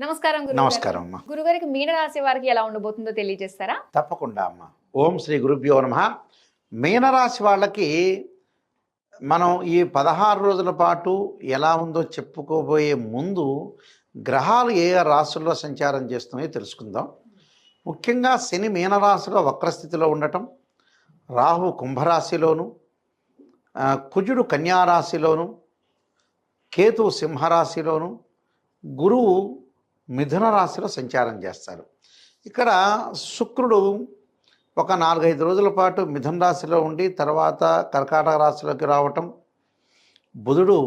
నమస్కారం. నమస్కారం అమ్మ. గురుగారికి మీనరాశి వారికి ఎలా ఉండబోతుందో తెలియజేస్తారా? తప్పకుండా అమ్మ. ఓం శ్రీ గురుభ్యో నమ. మీనరాశి వాళ్ళకి మనం ఈ పదహారు రోజుల పాటు ఎలా ఉందో చెప్పుకోబోయే ముందు గ్రహాలు ఏ రాశుల్లో సంచారం చేస్తున్నాయో తెలుసుకుందాం. ముఖ్యంగా శని మీనరాశిలో వక్రస్థితిలో ఉండటం రాహు కుంభరాశిలోను కుజుడు కన్యారాశిలోను కేతు సింహరాశిలోను గురువు మిథున రాశిలో సంచారం చేస్తారు. ఇక్కడ శుక్రుడు ఒక నాలుగైదు రోజుల పాటు మిథున రాశిలో ఉండి తర్వాత కర్కాటక రాశిలోకి రావటం బుధుడు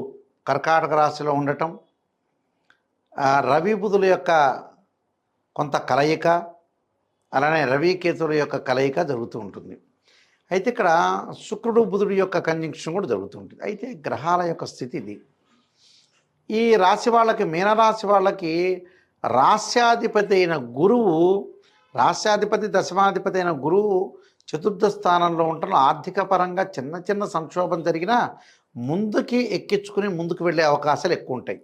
కర్కాటక రాశిలో ఉండటం రవి బుధుల యొక్క కొంత కలయిక అలానే రవి కేతుల యొక్క కలయిక జరుగుతూ ఉంటుంది. అయితే ఇక్కడ శుక్రుడు బుధుడు యొక్క కంజంక్షన్ కూడా జరుగుతూ ఉంటుంది. అయితే గ్రహాల యొక్క స్థితి ఇది. ఈ రాశి వాళ్ళకి మీనరాశి వాళ్ళకి రాస్యాధిపతి అయిన గురువు రాస్యాధిపతి దశమాధిపతి అయిన గురువు చతుర్థ స్థానంలో ఉంటారు ఆర్థిక పరంగా చిన్న చిన్న సంక్షోభం జరిగినా ముందుకి ఎక్కించుకుని ముందుకు వెళ్ళే అవకాశాలు ఎక్కువ ఉంటాయి.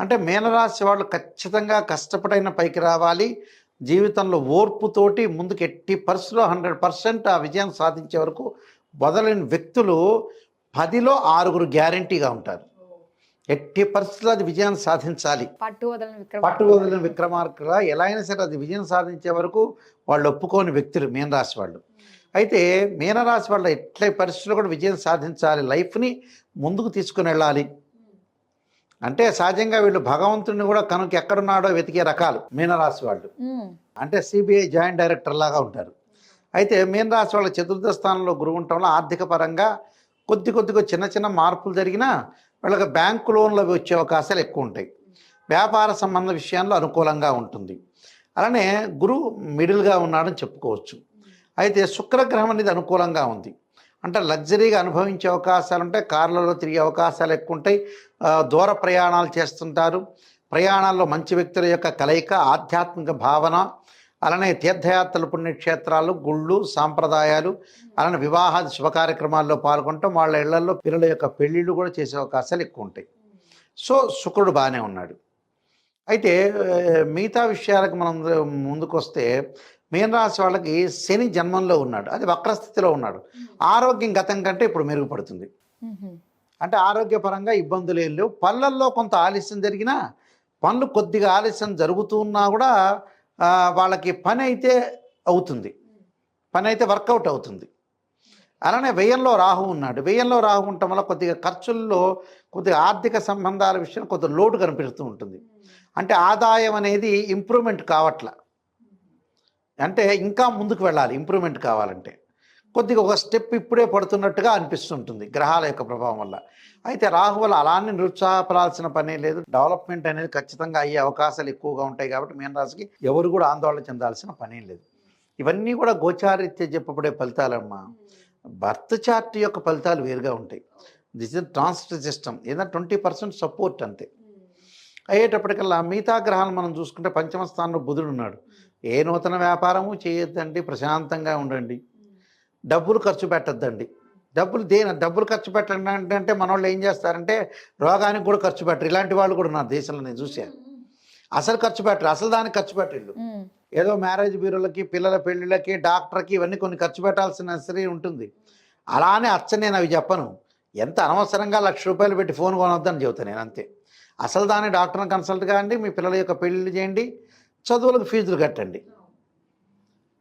అంటే మీనరాశి వాళ్ళు ఖచ్చితంగా కష్టపడైన పైకి రావాలి. జీవితంలో ఓర్పుతోటి ముందుకు ఎట్టి పర్సులో హండ్రెడ్ పర్సెంట్ ఆ విజయం సాధించే వరకు మొదలైన వ్యక్తులు పదిలో ఆరుగురు గ్యారంటీగా ఉంటారు. ఎట్టి పరిస్థితుల్లో అది విజయాన్ని సాధించాలి. పట్టు వదలని విక్రమార్కుల. ఎలా అయినా సరే అది విజయం సాధించే వరకు వాళ్ళు ఒప్పుకోని వ్యక్తులు మీనరాశి వాళ్ళు. అయితే మీనరాశి వాళ్ళ ఎట్ల పరిస్థితుల్లో కూడా విజయం సాధించాలి లైఫ్ని ముందుకు తీసుకుని వెళ్ళాలి. అంటే సహజంగా వీళ్ళు భగవంతుడిని కూడా కనుక ఎక్కడున్నాడో వెతికే రకాలు మీనరాశి వాళ్ళు. ఉమ్. అంటే సిబిఐ జాయింట్ డైరెక్టర్ లాగా ఉంటారు. అయితే మీనరాశి వాళ్ళ చతుర్థ స్థానంలో గురువు ఉండటం వల్ల ఆర్థిక పరంగా కొద్ది కొద్దిగా చిన్న చిన్న మార్పులు జరిగినా వీళ్ళకి బ్యాంకు లోన్లు అవి వచ్చే అవకాశాలు ఎక్కువ ఉంటాయి. వ్యాపార సంబంధ విషయాల్లో అనుకూలంగా ఉంటుంది. అలానే గురు మిడిల్గా ఉన్నాడని చెప్పుకోవచ్చు. అయితే శుక్రగ్రహం అనేది అనుకూలంగా ఉంది. అంటే లగ్జరీగా అనుభవించే అవకాశాలు ఉంటాయి. కార్లలో తిరిగే అవకాశాలు ఎక్కువ ఉంటాయి. దూర ప్రయాణాలు చేస్తుంటారు. ప్రయాణాల్లో మంచి వ్యక్తుల యొక్క కలయిక ఆధ్యాత్మిక భావన అలానే తీర్థయాత్రలు పుణ్యక్షేత్రాలు గుళ్ళు సాంప్రదాయాలు అలానే వివాహాది శుభ కార్యక్రమాల్లో పాల్గొనటం వాళ్ళ ఇళ్ళలో పిల్లల యొక్క పెళ్ళిళ్ళు కూడా చేసే అవకాశాలు ఎక్కువ ఉంటాయి. సో శుక్రుడు బాగానే ఉన్నాడు. అయితే మిగతా విషయాలకు మనం ముందుకు వస్తే మీనరాశి వాళ్ళకి శని జన్మంలో ఉన్నాడు. అది వక్రస్థితిలో ఉన్నాడు. ఆరోగ్యం గతం కంటే ఇప్పుడు మెరుగుపడుతుంది. అంటే ఆరోగ్యపరంగా ఇబ్బందులు ఏం లేవు. పనులలో కొంత ఆలస్యం జరిగినా పనులు కొద్దిగా ఆలస్యం జరుగుతున్నా కూడా వాళ్ళకి పని అయితే అవుతుంది. పని అయితే వర్కౌట్ అవుతుంది. అలానే వ్యయంలో రాహు ఉన్నాడు. వ్యయంలో రాహు ఉండటం వల్ల కొద్దిగా ఖర్చుల్లో కొద్దిగా ఆర్థిక సంబంధాల విషయంలో కొద్దిగా లోటు కనిపిస్తూ ఉంటుంది. అంటే ఆదాయం అనేది ఇంప్రూవ్మెంట్ కావట్ల. అంటే ఇంకా ముందుకు వెళ్ళాలి. ఇంప్రూవ్మెంట్ కావాలంటే. కొద్దిగా ఒక స్టెప్ ఇప్పుడే పడుతున్నట్టుగా అనిపిస్తుంటుంది గ్రహాల యొక్క ప్రభావం వల్ల. అయితే రాహు వల్ల అలానే నిరుత్సాహపడాల్సిన పనే లేదు. డెవలప్మెంట్ అనేది ఖచ్చితంగా అయ్యే అవకాశాలు ఎక్కువగా ఉంటాయి కాబట్టి మీనరాశికి ఎవరు కూడా ఆందోళన చెందాల్సిన పనే లేదు. ఇవన్నీ కూడా గోచారీత్య చెప్పబడే ఫలితాలమ్మా. బర్త్ చార్ట్ యొక్క ఫలితాలు వేరుగా ఉంటాయి. This is transfer system. ఏదైనా ట్వంటీ పర్సెంట్ సపోర్ట్ అంతే. అయ్యేటప్పటికల్లా మిగతా గ్రహాలు మనం చూసుకుంటే పంచమ స్థానంలో బుధుడు ఉన్నాడు. ఏ నూతన వ్యాపారము చేయొద్దండి. ప్రశాంతంగా ఉండండి. డబ్బులు ఖర్చు పెట్టద్దండి. డబ్బులు దేని డబ్బులు ఖర్చు పెట్టండి అంటే మన వాళ్ళు ఏం చేస్తారంటే రోగానికి కూడా ఖర్చు పెట్టరు. ఇలాంటి వాళ్ళు కూడా నా దేశంలో నేను చూశాను. అసలు ఖర్చు పెట్టరు. అసలు దానికి ఖర్చు పెట్టరు. ఏదో మ్యారేజ్ బ్యూరోలకి పిల్లల పెళ్ళిళ్ళకి డాక్టర్కి ఇవన్నీ కొన్ని ఖర్చు పెట్టాల్సిన నెసరీ ఉంటుంది. అలానే అచ్చ నేను అవి చెప్పను. ఎంత అనవసరంగా లక్ష రూపాయలు పెట్టి ఫోన్ కొనొద్దని చెబుతాను నేను అంతే. అసలు దాన్ని డాక్టర్ని కన్సల్ట్ కాండి మీ పిల్లల యొక్క పెళ్ళిళ్ళు చేయండి చదువులకు ఫీజులు కట్టండి.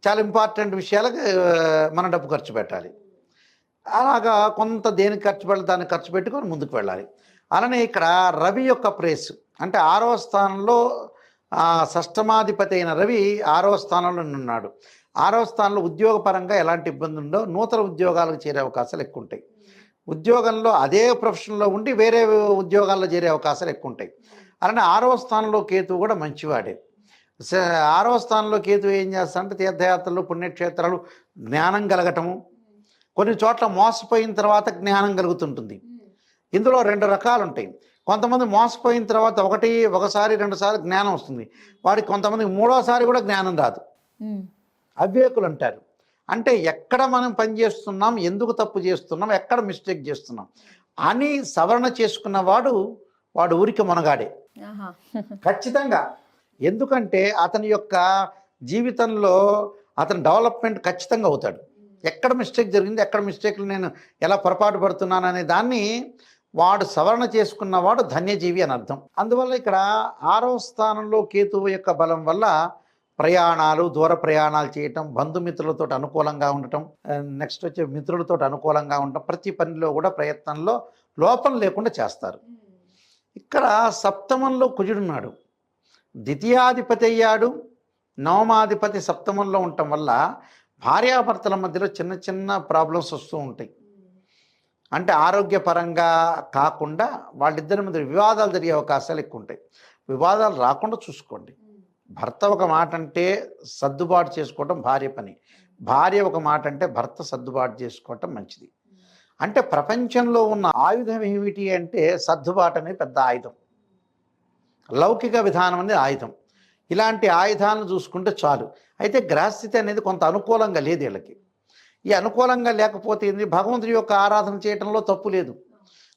చాలా ఇంపార్టెంట్ విషయాలకు మనం మన డబ్బు ఖర్చు పెట్టాలి. అలాగా కొంత దేనికి ఖర్చు పెట్టాలి దాన్ని ఖర్చు పెట్టుకొని ముందుకు వెళ్ళాలి. అలానే ఇక్కడ రవి యొక్క ప్రేస్. అంటే ఆరో స్థానంలో షష్టమాధిపతి అయిన రవి ఆరో స్థానంలో ఉన్నాడు ఆరో స్థానంలో ఉద్యోగపరంగా ఎలాంటి ఇబ్బంది ఉండో నూతన ఉద్యోగాలకు చేరే అవకాశాలు ఎక్కువ ఉంటాయి ఉద్యోగంలో అదే ప్రొఫెషన్లో ఉండి వేరే ఉద్యోగాల్లో చేరే అవకాశాలు ఎక్కువ ఉంటాయి అలానే ఆరవ స్థానంలో కేతువు కూడా మంచివాడే. ఆరవ స్థానంలో కేతు ఏం చేస్తాడంటే తీర్థయాత్రలు పుణ్యక్షేత్రాలు జ్ఞానం కలగటము. కొన్ని చోట్ల మోసపోయిన తర్వాత జ్ఞానం కలుగుతుంటుంది. ఇందులో రెండు రకాలు ఉంటాయి కొంతమంది మోసపోయిన తర్వాత ఒకటి ఒకసారి రెండుసార్లు జ్ఞానం వస్తుంది. వాడికి కొంతమందికి మూడోసారి కూడా జ్ఞానం రాదు. అవివేకులు అంటారు అంటే ఎక్కడ మనం పని చేస్తున్నాం ఎందుకు తప్పు చేస్తున్నాం ఎక్కడ మిస్టేక్ చేస్తున్నాం అని సవరణ చేసుకున్నవాడు వాడు ఊరికి మునగాడే. ఖచ్చితంగా ఎందుకంటే అతని యొక్క జీవితంలో అతని డెవలప్మెంట్ ఖచ్చితంగా అవుతాడు. ఎక్కడ మిస్టేక్ జరిగింది ఎక్కడ మిస్టేక్లు నేను ఎలా పొరపాటు పడుతున్నాను అనే దాన్ని వాడు సవరణ చేసుకున్నవాడు ధన్యజీవి అని అర్థం. అందువల్ల ఇక్కడ ఆరో స్థానంలో కేతువు యొక్క బలం వల్ల ప్రయాణాలు దూర ప్రయాణాలు చేయటం బంధుమిత్రులతో అనుకూలంగా ఉండటం నెక్స్ట్ వచ్చే మిత్రులతో అనుకూలంగా ఉండటం ప్రతి పనిలో కూడా ప్రయత్నంలో లోపం లేకుండా చేస్తారు. ఇక్కడ సప్తమంలో కుజుడున్నాడు ద్వితీయాధిపతి అయ్యాడు నవమాధిపతి సప్తమంలో ఉండటం వల్ల భార్యాభర్తల మధ్యలో చిన్న చిన్న ప్రాబ్లమ్స్ వస్తూ ఉంటాయి. అంటే ఆరోగ్యపరంగా కాకుండా వాళ్ళిద్దరి మధ్య వివాదాలు జరిగే అవకాశాలు ఎక్కువ ఉంటాయి. వివాదాలు రాకుండా చూసుకోండి. భర్త ఒక మాట అంటే సర్దుబాటు చేసుకోవటం భార్య పని. భార్య ఒక మాట అంటే భర్త సర్దుబాటు చేసుకోవటం మంచిది. అంటే ప్రపంచంలో ఉన్న ఆయుధం ఏమిటి అంటే సర్దుబాటు అనేది పెద్ద ఆయుధం. లౌకిక విధానం అనేది ఆయుధం. ఇలాంటి ఆయుధాలను చూసుకుంటే చాలు. అయితే గ్రహస్థితి అనేది కొంత అనుకూలంగా లేదు వీళ్ళకి. ఈ అనుకూలంగా లేకపోతే ఏంది? భగవంతుడి యొక్క ఆరాధన చేయటంలో తప్పు లేదు.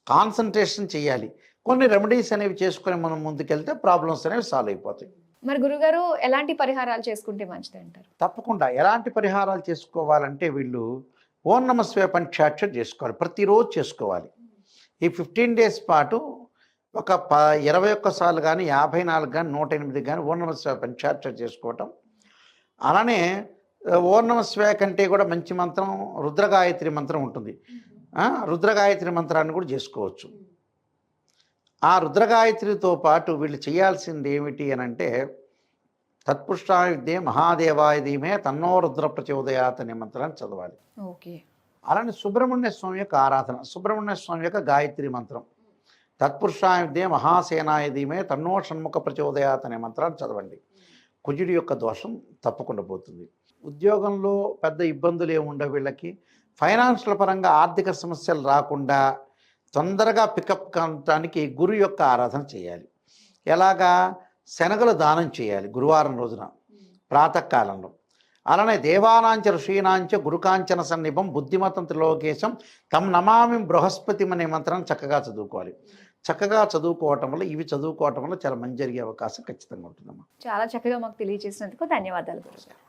కాన్సన్ట్రేషన్ చేయాలి. కొన్ని రెమెడీస్ అనేవి చేసుకొని మనం ముందుకెళ్తే ప్రాబ్లమ్స్ అనేవి సాల్వ్ అయిపోతాయి. మరి గురుగారు ఎలాంటి పరిహారాలు చేసుకుంటే మంచిది అంటారు? తప్పకుండా. ఎలాంటి పరిహారాలు చేసుకోవాలంటే వీళ్ళు ఓం నమ శివ పంచాక్షర్ చేసుకోవాలి. ప్రతిరోజు చేసుకోవాలి. ఈ ఫిఫ్టీన్ డేస్ పాటు ఒక ప ఇరవై ఒక్కసార్లు కానీ యాభై నాలుగు కానీ నూట ఎనిమిది కానీ ఓం నమ శివ పంచాక్షర్ చేసుకోవటం. అలానే ఆ, ఓం నమ శివ కంటే కూడా మంచి మంత్రం రుద్రగాయత్రి మంత్రం ఉంటుంది. రుద్రగాయత్రి మంత్రాన్ని కూడా చేసుకోవచ్చు. ఆ రుద్రగాయత్రితో పాటు వీళ్ళు చేయాల్సింది ఏమిటి అని అంటే తత్పురుషాయ విద్యే మహాదేవాయ ధీమే తన్నో రుద్ర ప్రచోదయాత్ అనే మంత్రాన్ని చదవాలి. ఓకే. అలానే సుబ్రహ్మణ్య స్వామి యొక్క ఆరాధన సుబ్రహ్మణ్య స్వామి యొక్క గాయత్రి మంత్రం. తత్పురుషాయ విద్యే మహాసేనాయ ధీమే తన్నో షణ్ముఖ ప్రచోదయాత్ అనే మంత్రాన్ని చదవండి. కుజుడి యొక్క దోషం తప్పకుండా పోతుంది. ఉద్యోగంలో పెద్ద ఇబ్బందులు ఏమి ఉండవు వీళ్ళకి. ఫైనాన్షియల్ పరంగా ఆర్థిక సమస్యలు రాకుండా తొందరగా పికప్ కావటానికి గురు యొక్క ఆరాధన చేయాలి. ఎలాగా? శనగలు దానం చేయాలి గురువారం రోజున ప్రాతకాలంలో. అలానే దేవానాంచ ఋషీనాంచ గురుకాంచన సన్నిభం బుద్ధిమతం త్రిలోకేశం తమ్ నమామి బృహస్పతి అనే మంత్రాన్ని చక్కగా చదువుకోవాలి. చక్కగా చదువుకోవటం వల్ల ఇవి చదువుకోవటం వల్ల చాలా మంచి జరిగే అవకాశం ఖచ్చితంగా ఉంటుందమ్మా. చాలా చక్కగా మాకు తెలియజేసినందుకు ధన్యవాదాలు గురుగారు.